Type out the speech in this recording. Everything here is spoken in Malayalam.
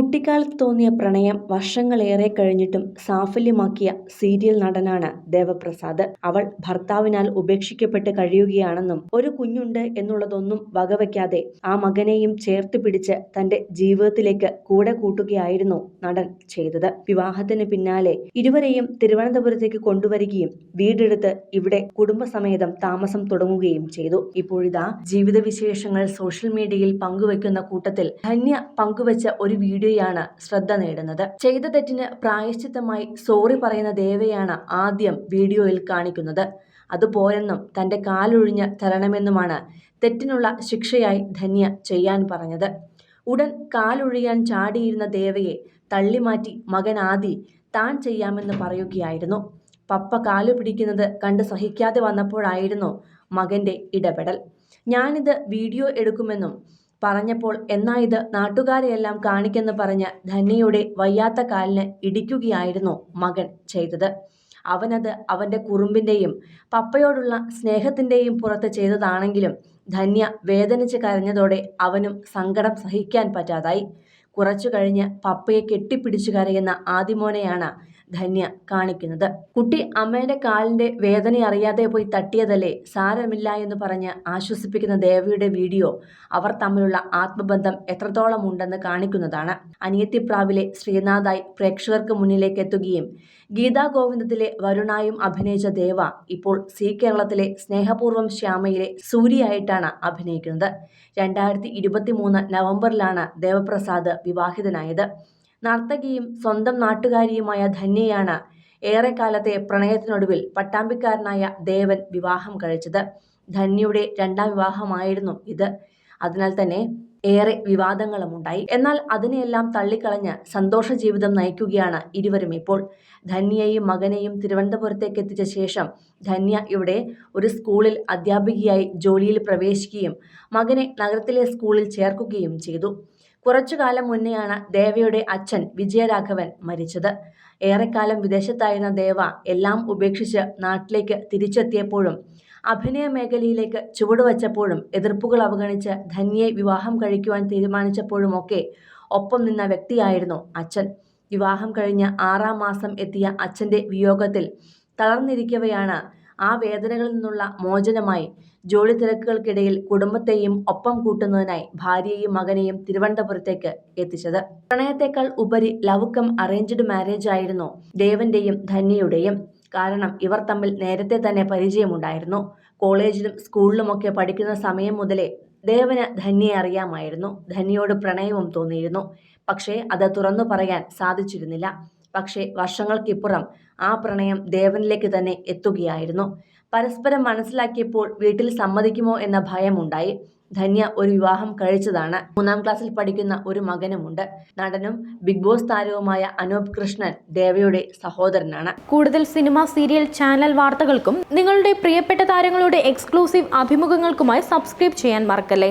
കുട്ടിക്കാലത്ത് തോന്നിയ പ്രണയം വർഷങ്ങളേറെ കഴിഞ്ഞിട്ടും സാഫല്യമാക്കിയ സീരിയൽ നടനാണ് ദേവപ്രസാദ്. അവൾ ഭർത്താവിനാൽ ഉപേക്ഷിക്കപ്പെട്ട് കഴിയുകയാണെന്നും ഒരു കുഞ്ഞുണ്ട് എന്നുള്ളതൊന്നും വകവയ്ക്കാതെ ആ മകനെയും ചേർത്ത് പിടിച്ച് തന്റെ ജീവിതത്തിലേക്ക് കൂടെ കൂട്ടുകയായിരുന്നു നടൻ ചെയ്തത്. വിവാഹത്തിന് പിന്നാലെ ഇരുവരെയും തിരുവനന്തപുരത്തേക്ക് കൊണ്ടുവരികയും വീടെടുത്ത് ഇവിടെ കുടുംബസമേതം താമസം തുടങ്ങുകയും ചെയ്തു. ഇപ്പോഴിതാ ജീവിത വിശേഷങ്ങൾ സോഷ്യൽ മീഡിയയിൽ പങ്കുവയ്ക്കുന്ന കൂട്ടത്തിൽ ധന്യ പങ്കുവച്ച ഒരു വീഡിയോയാണ് ശ്രദ്ധ നേടുന്നത്. ചെയ്ത തെറ്റിന് പ്രായശ്ചിത്തമായി സോറി പറയുന്ന ദേവയാണ് ആദ്യം വീഡിയോയിൽ കാണിക്കുന്നത്. അതുപോരെന്നും തന്റെ കാലൊഴിഞ്ഞ് തരണമെന്നുമാണ് തെറ്റിനുള്ള ശിക്ഷയായി ധന്യ ചെയ്യാൻ പറഞ്ഞത്. ഉടൻ കാലൊഴിയാൻ ചാടിയിരുന്ന ദേവയെ തള്ളിമാറ്റി മകൻ ആദി താൻ ചെയ്യാമെന്ന് പറയുകയായിരുന്നു. പപ്പ കാലു പിടിക്കുന്നത് കണ്ട് സഹിക്കാതെ വന്നപ്പോഴായിരുന്നു മകന്റെ ഇടപെടൽ. ഞാനിത് വീഡിയോ എടുക്കുമെന്നും പറഞ്ഞപ്പോൾ എന്നാ ഇത് നാട്ടുകാരെയെല്ലാം കാണിക്കെന്ന് പറഞ്ഞ് ധന്യയുടെ വയ്യാത്ത കാലിന് ഇടിക്കുകയായിരുന്നു മകൻ ചെയ്തത്. അവനത് അവന്റെ കുറുമ്പിന്റെയും പപ്പയോടുള്ള സ്നേഹത്തിന്റെയും പുറത്ത് ചെയ്തതാണെങ്കിലും ധന്യ വേദനിച്ച് കരഞ്ഞതോടെ അവനും സങ്കടം സഹിക്കാൻ പറ്റാതായി. കുറച്ചു കഴിഞ്ഞ് പപ്പയെ കെട്ടിപ്പിടിച്ചു കരയുന്ന ആദിമോനെയാണ് ധന്യ കാണിക്കുന്നത്. കുട്ടി അമ്മയുടെ കാലിന്റെ വേദന അറിയാതെ പോയി തട്ടിയതല്ലേ? സാരമില്ല എന്ന് പറഞ്ഞ് ആശ്വസിപ്പിക്കുന്ന ദേവിയുടെ വീഡിയോ അവർ തമ്മിലുള്ള ആത്മബന്ധം എത്രത്തോളം ഉണ്ടെന്ന് കാണിക്കുന്നതാണ്. അനിയത്തിപ്രാവിലെ ശ്രീനാഥായി പ്രേക്ഷകർക്ക് മുന്നിലേക്ക് എത്തുകയും ഗീതാ ഗോവിന്ദത്തിലെ വരുണായും അഭിനയിച്ച ദേവ ഇപ്പോൾ സി കേരളത്തിലെ സ്നേഹപൂർവം ശ്യാമയിലെ സൂര്യയായിട്ടാണ് അഭിനയിക്കുന്നത്. രണ്ടായിരത്തി ഇരുപത്തി മൂന്ന് നവംബറിലാണ് ദേവപ്രസാദ് വിവാഹിതനായത്. നർത്തകിയും സ്വന്തം നാട്ടുകാരിയുമായ ധന്യയാണ് ഏറെക്കാലത്തെ പ്രണയത്തിനൊടുവിൽ പട്ടാമ്പിക്കാരനായ ദേവൻ വിവാഹം കഴിച്ചത്. ധന്യയുടെ രണ്ടാം വിവാഹമായിരുന്നു ഇത്. അതിനാൽ തന്നെ ഏറെ വിവാദങ്ങളും ഉണ്ടായി. എന്നാൽ അതിനെയെല്ലാം തള്ളിക്കളഞ്ഞ് സന്തോഷ ജീവിതം നയിക്കുകയാണ് ഇരുവരും ഇപ്പോൾ. ധന്യയെയും മകനെയും തിരുവനന്തപുരത്തേക്ക് എത്തിച്ച ശേഷം ധന്യ ഇവിടെ ഒരു സ്കൂളിൽ അധ്യാപികയായി ജോലിയിൽ പ്രവേശിക്കുകയും മകനെ നഗരത്തിലെ സ്കൂളിൽ ചേർക്കുകയും ചെയ്തു. കുറച്ചു കാലം മുന്നെയാണ് ദേവയുടെ അച്ഛൻ വിജയരാഘവൻ മരിച്ചത്. ഏറെക്കാലം വിദേശത്തായിരുന്ന ദേവ എല്ലാം ഉപേക്ഷിച്ച് നാട്ടിലേക്ക് തിരിച്ചെത്തിയപ്പോഴും അഭിനയ മേഖലയിലേക്ക് ചുവടുവച്ചപ്പോഴും എതിർപ്പുകൾ അവഗണിച്ച് ധന്യയെ വിവാഹം കഴിക്കുവാൻ തീരുമാനിച്ചപ്പോഴുമൊക്കെ ഒപ്പം നിന്ന വ്യക്തിയായിരുന്നു അച്ഛൻ. വിവാഹം കഴിഞ്ഞ് ആറാം മാസം എത്തിയ അച്ഛന്റെ വിയോഗത്തിൽ തളർന്നിരിക്കവെയാണ് ആ വേദനകളിൽ നിന്നുള്ള മോചനമായി ജോലി തിരക്കുകൾക്കിടയിൽ കുടുംബത്തെയും ഒപ്പം കൂട്ടുന്നതിനായി ഭാര്യയെയും മകനെയും തിരുവനന്തപുരത്തേക്ക് എത്തിച്ചത്. പ്രണയത്തെക്കാൾ ഉപരി ലവ് കം അറേഞ്ച്ഡ് മാരേജ് ആയിരുന്നു ദേവന്റെയും ധന്യയുടെയും. കാരണം ഇവർ തമ്മിൽ നേരത്തെ തന്നെ പരിചയമുണ്ടായിരുന്നു. കോളേജിലും സ്കൂളിലുമൊക്കെ പഠിക്കുന്ന സമയം മുതലേ ദേവന് ധന്യയെ അറിയാമായിരുന്നു. ധന്യയോട് പ്രണയവും തോന്നിയിരുന്നു. പക്ഷേ അത് തുറന്നു പറയാൻ സാധിച്ചിരുന്നില്ല. പക്ഷേ വർഷങ്ങൾക്കിപ്പുറം ആ പ്രണയം ദേവനിലേക്ക് തന്നെ എത്തുകയായിരുന്നു. പരസ്പരം മനസ്സിലാക്കിയപ്പോൾ വീട്ടിൽ സമ്മതിക്കുമോ എന്ന ഭയമുണ്ടായി. ധന്യ ഒരു വിവാഹം കഴിച്ചതാണ്. മൂന്നാം ക്ലാസ്സിൽ പഠിക്കുന്ന ഒരു മകനുമുണ്ട്. നടനും ബിഗ് ബോസ് താരവുമായ അനൂപ് കൃഷ്ണൻ ദേവയുടെ സഹോദരനാണ്. കൂടുതൽ സിനിമ സീരിയൽ ചാനൽ വാർത്തകൾക്കും നിങ്ങളുടെ പ്രിയപ്പെട്ട താരങ്ങളുടെ എക്സ്ക്ലൂസീവ് അഭിമുഖങ്ങൾക്കുമായി സബ്സ്ക്രൈബ് ചെയ്യാൻ മറക്കല്ലേ?